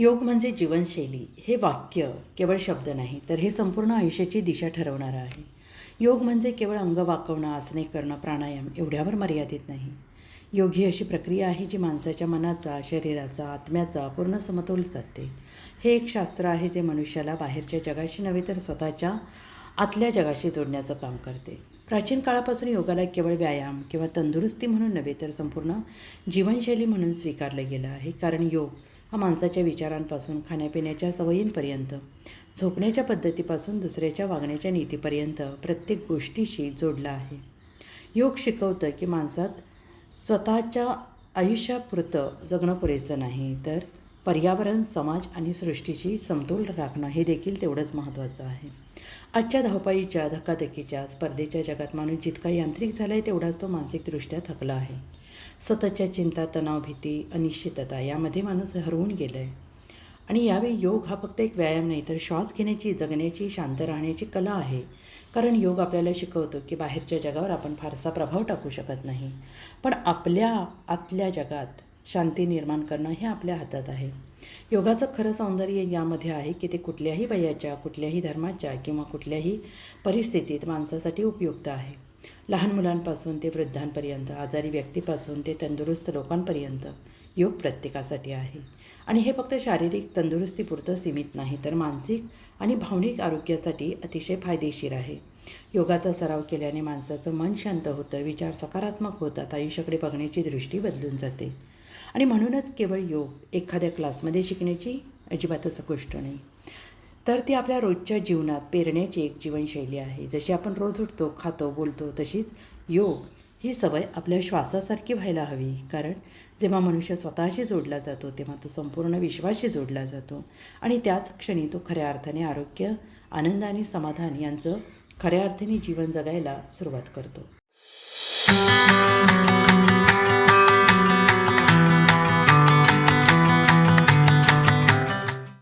योग म्हणजे जीवनशैली. हे वाक्य केवळ शब्द नाही तर हे संपूर्ण आयुष्याची दिशा ठरवणारं आहे. योग म्हणजे केवळ अंग वाकवणं आसने करणं प्राणायाम एवढ्यावर मर्यादित नाही. योग ही अशी प्रक्रिया आहे जी माणसाच्या मनाचा शरीराचा आत्म्याचा पूर्ण समतोल साधते. हे एक शास्त्र आहे जे मनुष्याला बाहेरच्या जगाशी नव्हे तर स्वतःच्या आतल्या जगाशी जोडण्याचं काम करते. प्राचीन काळापासून योगाला केवळ व्यायाम किंवा तंदुरुस्ती म्हणून नव्हे तर संपूर्ण जीवनशैली म्हणून स्वीकारलं गेलं आहे. कारण योग हा माणसाच्या विचारांपासून खाण्यापिण्याच्या सवयींपर्यंत झोपण्याच्या पद्धतीपासून दुसऱ्याच्या वागण्याच्या नीतीपर्यंत प्रत्येक गोष्टीशी जोडला आहे. योग शिकवतं की माणसात स्वतःच्या आयुष्यापुरतं जगणं पुरेसं नाही तर पर्यावरण समाज आणि सृष्टीशी समतोल राखणं हे देखील तेवढंच महत्त्वाचं आहे. आजच्या धावपळीच्या धकाधकीच्या स्पर्धेच्या जगात माणूस जितका यांत्रिक झाला आहे तेवढाच तो मानसिकदृष्ट्या थकला आहे. सततच्या चिंता तणाव भीती अनिश्चितता यामध्ये माणूस हरवून गेलं आहे आणि यावेळी योग हा फक्त एक व्यायाम नाही तर श्वास घेण्याची जगण्याची शांत राहण्याची कला आहे. कारण योग आपल्याला शिकवतो की बाहेरच्या जगावर आपण फारसा प्रभाव टाकू शकत नाही. पण आपल्या आतल्या जगात शांती निर्माण करणं हे आपल्या हातात आहे. योगाचं खरं सौंदर्य यामध्ये आहे की ते कुठल्याही वयाच्या कुठल्याही धर्माच्या किंवा कुठल्याही परिस्थितीत माणसासाठी उपयुक्त आहे. लहान मुलांपासून ते वृद्धांपर्यंत आजारी व्यक्तीपासून ते तंदुरुस्त लोकांपर्यंत योग प्रत्येकासाठी आहे. आणि हे फक्त शारीरिक तंदुरुस्तीपुरतं सीमित नाही तर मानसिक आणि भावनिक आरोग्यासाठी अतिशय फायदेशीर आहे. योगाचा सराव केल्याने माणसाचं मन शांत होतं विचार सकारात्मक होतात आयुष्याकडे बघण्याची दृष्टी बदलून जाते. आणि म्हणूनच केवळ योग एखाद्या क्लासमध्ये शिकण्याची अजिबातच गोष्ट नाही. तर ती आपल्या रोजच्या जीवनात पेरण्याची एक जीवनशैली आहे. जशी आपण रोज उठतो खातो बोलतो तशीच योग ही सवय आपल्या श्वासासारखी व्हायला हवी. कारण जेव्हा मनुष्य स्वतःशी जोडला जातो तेव्हा तो संपूर्ण विश्वाशी जोडला जातो आणि त्याच क्षणी तो खऱ्या अर्थाने आरोग्य आनंद आणि समाधान यांचं खऱ्या अर्थाने जीवन जगायला सुरुवात करतो.